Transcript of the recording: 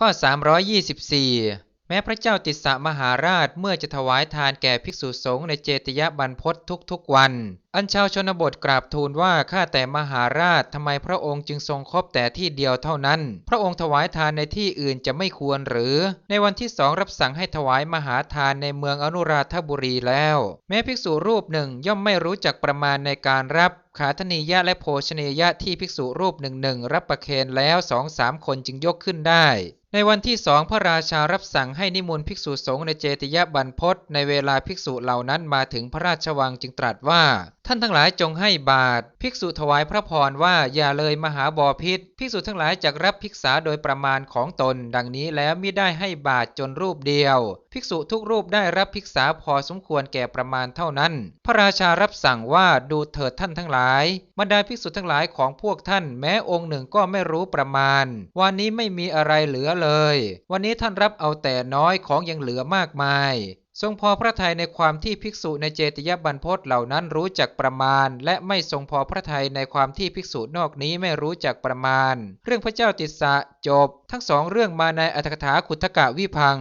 ข้อ 324 แม้พระเจ้าติสสะมหาราชเมื่อจะถวายทานแก่ภิกษุสงฆ์ในเจติยบรรพตทุกๆวัน อันชาวชนบทกราบทูลว่าข้าแต่มหาราชทำไมพระองค์จึงทรงครบแต่ที่เดียวเท่านั้น พระองค์ถวายทานในที่อื่นจะไม่ควรหรือ ในวันที่สองรับสั่งให้ถวายมหาทานในเมืองอนุราธบุรีแล้ว แม้ภิกษุรูปหนึ่งย่อมไม่รู้จักประมาณในการรับขาธนียะและโภชนียะที่ภิกษุรูปหนึ่งหนึ่งรับประเคนแล้วสองสามคนจึงยกขึ้นได้ ในวันที่สองพระราชารับสั่งให้นิมนต์ภิกษุสงฆ์ในเจติยบรรพตในเวลาภิกษุเหล่านั้นมาถึงพระราชวังจึงตรัสว่าท่านทั้งหลายจงให้บาตรภิกษุถวายพระพรว่าอย่าเลยมหาบอพิษภิกษุทั้งหลายจักรับภิกษาโดยประมาณของตน ดังนี้แล้วมิได้ให้บาตรจนรูปเดียว ภิกษุทุกรูปได้รับภิกษาพอสมควรแก่ประมาณเท่านั้น พระราชารับสั่งว่าดูเถิดท่านทั้งหลายบรรดาภิกษุทั้งหลายของพวกท่าน แม้องค์หนึ่งก็ไม่รู้ประมาณ วันนี้ไม่มีอะไรเหลือเลย วันนี้ท่านรับเอาแต่น้อยของยังเหลือมากมาย ทรงพอพระทัยในความที่ภิกษุในเจติยบรรพตเหล่านั้นรู้จักประมาณ และไม่ทรงพอพระทัยในความที่ภิกษุนอกนี้ไม่รู้จักประมาณ เรื่องพระเจ้าติสสะจบ ทั้งสองเรื่องมาในอัตถกถาขุทกะวิพัง